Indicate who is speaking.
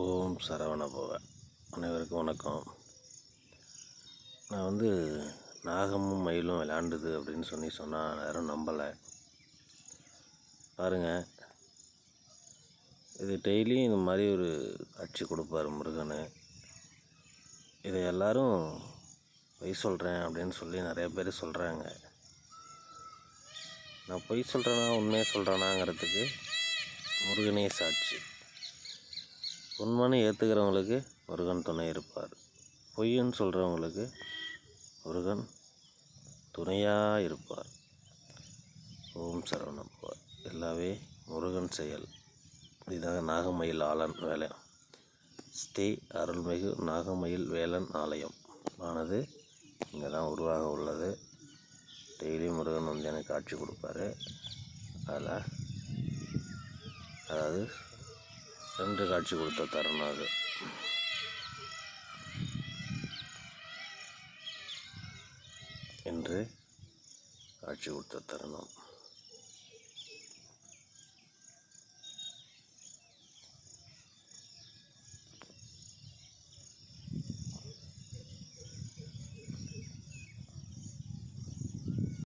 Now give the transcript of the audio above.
Speaker 1: ஓம் சரவண பவ அனைவருக்கும் வணக்கம். நான் வந்து நாகமும் மயிலும் விளையாண்டுது அப்படின்னு சொல்லி சொன்னால் யாரும் நம்பலை. பாருங்கள் இது டெய்லியும் இந்த மாதிரி ஒரு காட்சி கொடுப்பார் முருகன். இதை எல்லோரும் பொய் சொல்கிறேன் அப்படின்னு சொல்லி நிறைய பேர் சொல்கிறாங்க நான் பொய் சொல்கிறேன்னா உண்மையை சொல்கிறேனாங்கிறதுக்கு முருகனே சாட்சி. உண்மைன்னு ஏற்றுக்கிறவங்களுக்கு முருகன் துணை இருப்பார். பொய்ன்னு சொல்கிறவங்களுக்கு முருகன் துணையாக இருப்பார். ஓம் சரவணப்பா. எல்லாமே முருகன் செயல். இதுதான் நாகமயில் ஆலன் வேலை ஸ்ரீ அருள்மிகு நாகமயில் வேலன் ஆலயம். ஆனது இங்கே தான் உருவாக உள்ளது. டெய்லி முருகன் வந்து எனக்கு காட்சி கொடுப்பாரு. அதில் அதாவது ரெண்டு காட்சி கொடுத்த தருணம் அது. என்று காட்சி கொடுத்த தருணம்.